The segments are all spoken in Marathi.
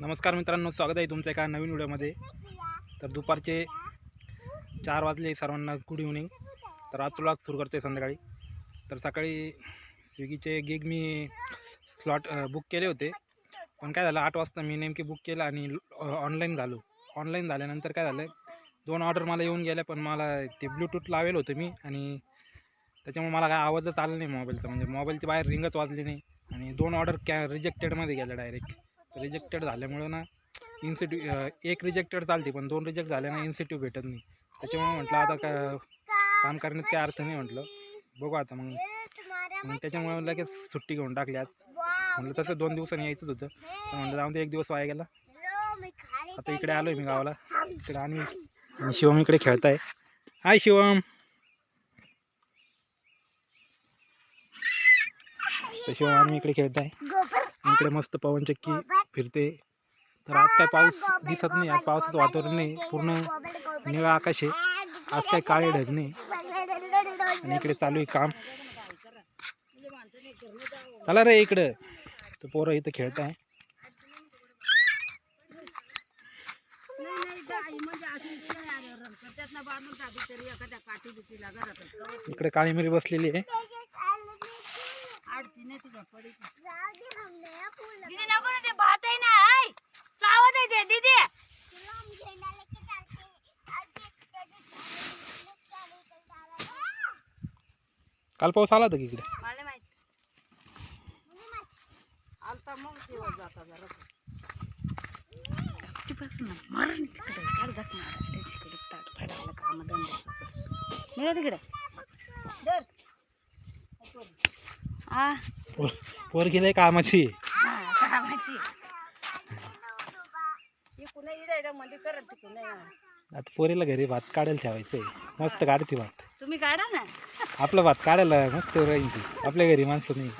नमस्कार मित्रांनो स्वागत आहे तुमचं एका नवीन व्हिडिओमध्ये. तर दुपारचे चार वाजले सर्वांना गुड इव्हनिंग तर आज तुला सुरू करते संध्याकाळी. तर सकाळी स्विगीचे गिग मी स्लॉट बुक केले होते. पण काय झालं आठ वाजता मी नेमके बुक केलं आणि ऑनलाईन झालो. ऑनलाईन झाल्यानंतर काय झालं दोन ऑर्डर मला येऊन गेल्या पण मला ते ब्लूटूथ लावेल होतं मी आणि त्याच्यामुळे मला काय आवाजच आला नाही मोबाईलचा म्हणजे मोबाईलची बाहेर रिंगच वाजली नाही आणि दोन ऑर्डर कॅ रिजेक्टेडमध्ये गेल्या डायरेक्ट रिजेक्टेड झाल्यामुळं ना इन्स्टिट्यू एक रिजेक्टेड चालते पण दोन रिजेक्ट झाले ना इन्स्टिट्यू भेटत नाही. त्याच्यामुळे म्हटलं आता का काम करण्यात काही अर्थ नाही म्हटलं. बघू आता मग. मग त्याच्यामुळे लगेच सुट्टी घेऊन टाकली आज म्हटलं तसं दोन दिवसांनी यायचंच होतं. तर म्हटलं जाऊन ते एक दिवस वाया गेला. आता इकडे आलो आहे मी गावाला. इकडे आणि शिवम इकडे खेळत आहे हाय शिवम. तर शिवम आम्ही इकडे खेळत आहे इकडे मस्त पवनचक्की फिरते. तर आज काय पाऊस दिसत नाही आज पावसाचं वातावरण नाही पूर्ण निळा आकाश. आहे आज काय काळे ढग नाही आणि इकडे चालू आहे काम. चला रे इकडं. तर पोरं इथं खेळत आहे इकडे काळी मिरी बसलेली आहे. नको ना ते भात आहे ना ऐ चावत आहे ते दीदी. काल पाऊस आला होता की इकडे? मला माहीत. आलता मग तेव्हा जाता जरा. मरण तिकडे अर्धाच मारा तिकडे ताट फाडायला काम धंदा. मिळा तिकडे. धर. पोर- पोर गेले कामाची हा कामाची इकडून इडे मध्ये करत तिकडून आता पोरीला घरी भात काढायला ठेवायचंय. मस्त काढते भात. तुम्ही काढा ना. आपला भात काढायला मस्त राहील ती. आपल्या घरी माणसं नाही.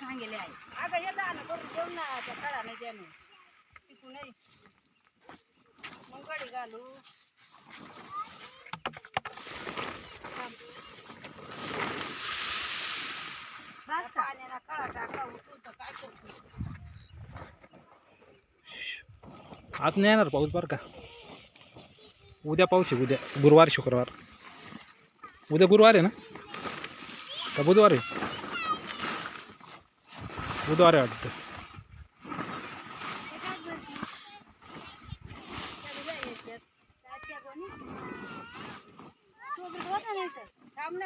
सांगेले आहे. अगं ना करून देऊ ना त्या काढा नाही तिकून घालू? पाण्याला काळा तर काय करतो? आज नाही येणार पाऊस बरं का? उद्या पाऊस आहे उद्या. गुरुवार शुक्रवार. उद्या गुरुवार आहे ना? का बुधवार आहे? बुधवार आहे वाटतं.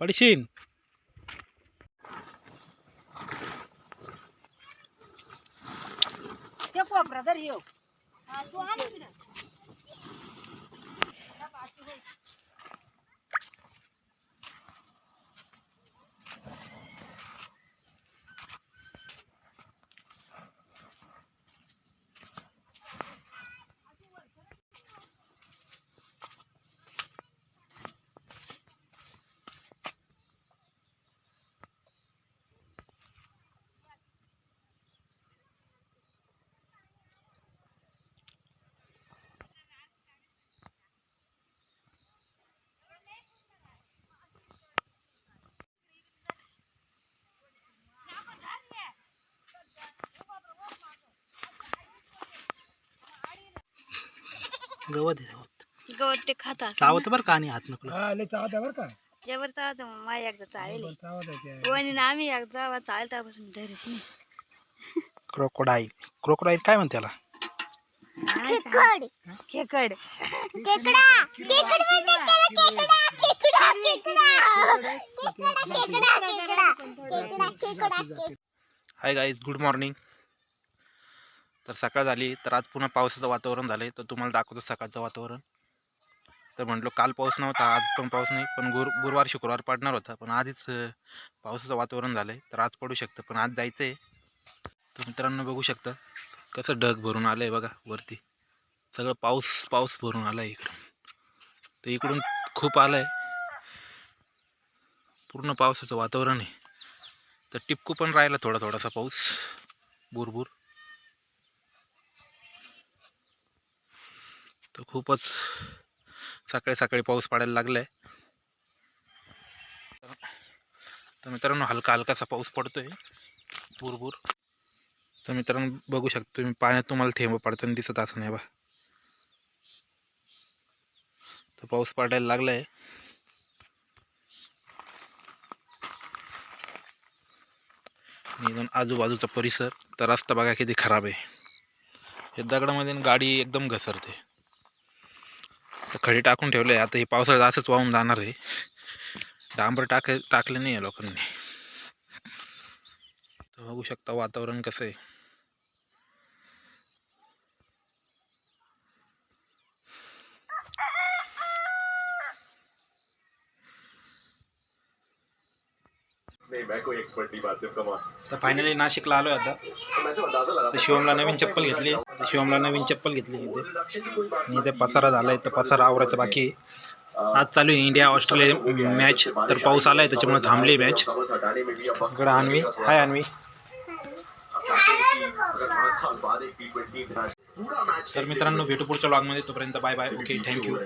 पडशीन ते कोपरा तर येऊ हा, गवत आहे गवत. गवत ते खाता चावत बरं का आणि हात नको जेवर चावत माझ्या एकदा चालेल क्रोकोडाईल वणी ना आम्ही एकदा चालेल त्यापासून धरत नाही. क्रोकोडाईल. काय म्हणते त्याला खेकड. खेकड हाय गाईज गुड मॉर्निंग तर सकाळ झाली तर आज पुन्हा पावसाचं वातावरण झालं आहे तर तुम्हाला दाखवतो सकाळचं वातावरण. तर म्हटलं काल पाऊस नव्हता आज पण पाऊस नाही. पण गुर गुरुवार शुक्रवार पडणार होता. पण आधीच पावसाचं वातावरण झालं आहे तर आज पडू शकतं. पण आज जायचं आहे तर मित्रांनो बघू शकता कसं ढग भरून आलं आहे बघा वरती. सगळं पाऊस पाऊस भरून आला आहे इकडं. तर इकडून खूप आलं आहे पूर्ण पावसाचं वातावरण आहे. तर टिपकू पण राहिला थोडा थोडासा पाऊस. भुरभुर. तर खूपच सकाळी सकाळी पाऊस पडायला लागला आहे तर मित्रांनो हलका हलकासा पाऊस पडतो आहे भुरभूर. तर मित्रांनो बघू शकतो तुम्ही पाण्यात तुम्हाला थेंब पडताना दिसत असं नाही बा. तर पाऊस पडायला लागला आहे आजूबाजूचा परिसर तर रस्ता बघा किती खराब आहे. हे दगडामध्ये गाडी एकदम घसरते. खडी टाकून ठेवले. आता हे पावसाळ्यात असंच वाहून जाणार आहे. डांबर टाक टाकले नाही आहे लोकांनी. तर बघू शकता वातावरण कसं आहे. तर फायनली नाशिकला आलो आहे आता तर शिवमला नवीन चप्पल घेतली. शिवमला नवीन चप्पल घेतली इथे. आणि इथे पसारा झाला आहे तर पसारा आवरायचा बाकी. आज चालू आहे इंडिया ऑस्ट्रेलिया मॅच तर पाऊस आला आहे त्याच्यामुळे थांबली मॅच. हटाने इकडं अन्वी. हाय अन्वी. तर मित्रांनो भेटू पुढच्या ब्लॉगमध्ये तोपर्यंत बाय बाय ओके थँक्यू